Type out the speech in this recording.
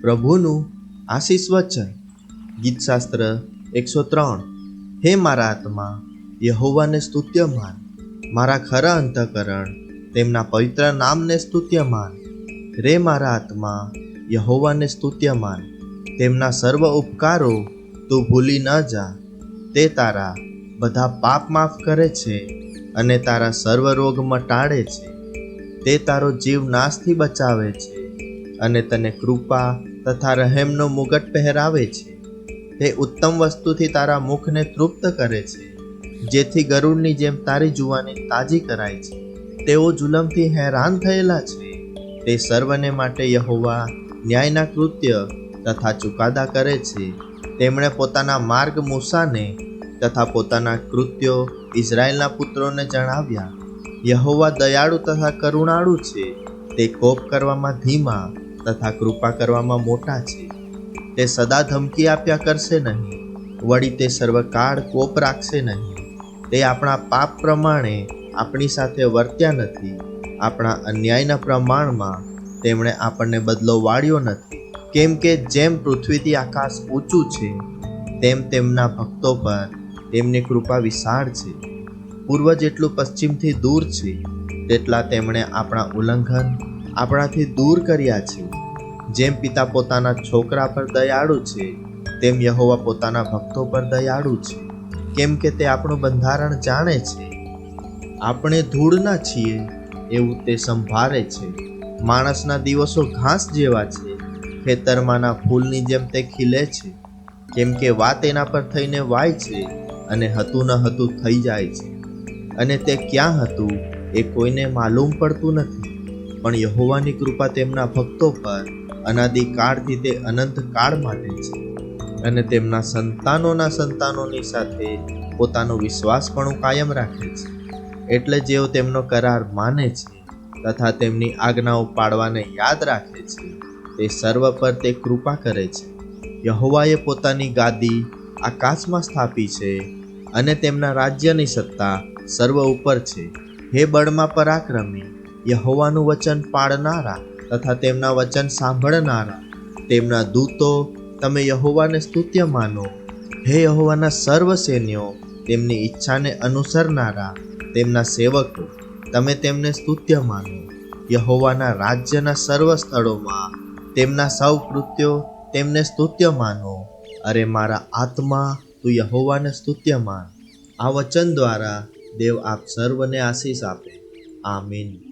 પ્રભુનું આશીષ વચન. ગીતશાસ્ત્ર એકસો ત્રણ. હે મારા આત્મા, યહોવાને સ્તુત્યમાન. મારા ખરા અંતકરણ, તેમના પવિત્ર નામને સ્તુત્યમાન. રે મારા આત્મા, યહોવાને સ્તુત્યમાન. તેમના સર્વ ઉપકારો તું ભૂલી ન જા. તે તારા બધા પાપ માફ કરે છે અને તારા સર્વ રોગ મટાડે છે. તે તારો જીવ નાશથી બચાવે છે અને તને કૃપા તથા રહેમનો મુગટ પહેરાવે છે. તે ઉત્તમ વસ્તુથી તારા મુખને તૃપ્ત કરે છે. જેથી ગરુડની જેમ તારી જુવાની તાજી કરાય છે. તેઓ જુલમથી હેરાન થયેલા છે. તે સર્વને માટે યહોવા ન્યાયના કૃત્ય તથા ચુકાદા કરે છે. તેમણે પોતાના માર્ગ મૂસાને તથા પોતાના કૃત્યો ઇઝરાયલના પુત્રોને જણાવ્યા. યહોવા દયાળુ તથા કરુણાળુ છે. તે કોપ કરવામાં ધીમા તથા કૃપા કરવામાં મોટા છે. તે સદા ધમકી આપ્યા કરશે નહીં. વળી તે સર્વકાળ કોપ રાખશે નહીં. તે આપણા પાપ પ્રમાણે આપણી સાથે વર્ત્યા નથી. આપણા અન્યાયના પ્રમાણમાં તેમણે આપણને બદલો વાળ્યો નથી. કેમ કે જેમ પૃથ્વીથી આકાશ ઊંચું છે, તેમ તેમના ભક્તો પર તેમની કૃપા વિશાળ છે. પૂર્વ જેટલું પશ્ચિમથી દૂર છે, તેટલા તેમણે આપણા ઉલ્લંઘન આપણાથી દૂર કર્યા છે. જેમ પિતા પોતાના છોકરા પર દયાળુ છે, તેમ યહોવા પોતાના ભક્તો પર દયાળુ છે. કેમ કે તે આપણું બંધારણ જાણે છે. આપણે ધૂળના છીએ, એવું તે સંભાળે છે. માણસના દિવસો ઘાસ જેવા છે. ખેતરમાંના ફૂલની જેમ તે ખીલે છે. કેમ કે વાત એના પર થઈને વાય છે અને હતું ન હતું થઈ જાય છે. અને તે ક્યાં હતું એ કોઈને માલુમ પડતું નથી. પણ યહોવાની કૃપા તેમના ભક્તો પર અનાદિકાળથી તે અનંત કાળ માટે છે. અને તેમના સંતાનોના સંતાનોની સાથે પોતાનો વિશ્વાસ પણ કાયમ રાખે છે. એટલે જેઓ તેમનો કરાર માને છે તથા તેમની આજ્ઞાઓ પાડવાને યાદ રાખે છે, તે સર્વ પર તે કૃપા કરે છે. યહોવાએ પોતાની ગાદી આકાશમાં સ્થાપી છે અને તેમના રાજ્યની સત્તા સર્વ ઉપર છે. હે બળમાં પરાક્રમી યહોવાનું વચન પાળનારા તથા તેમના વચન સાંભળનારા. તેમના દૂતો, તમે યહોવાને સ્તુત્ય માનો. હે યહોવાના સર્વ સૈન્યો તેમની ઈચ્છાને અનુસરનારા, તેમના સેવકો, તમે તેમને સ્તુત્ય માનો. યહોવાના રાજ્યના સર્વ સ્થળોમાં તેમના સૌ કૃત્યો તેમને સ્તુત્ય માનો. અરે મારા આત્મા, તું યહોવાને સ્તુત્ય માન. આ વચન દ્વારા દેવ આપ સર્વને આશીષ આપે. આમીન.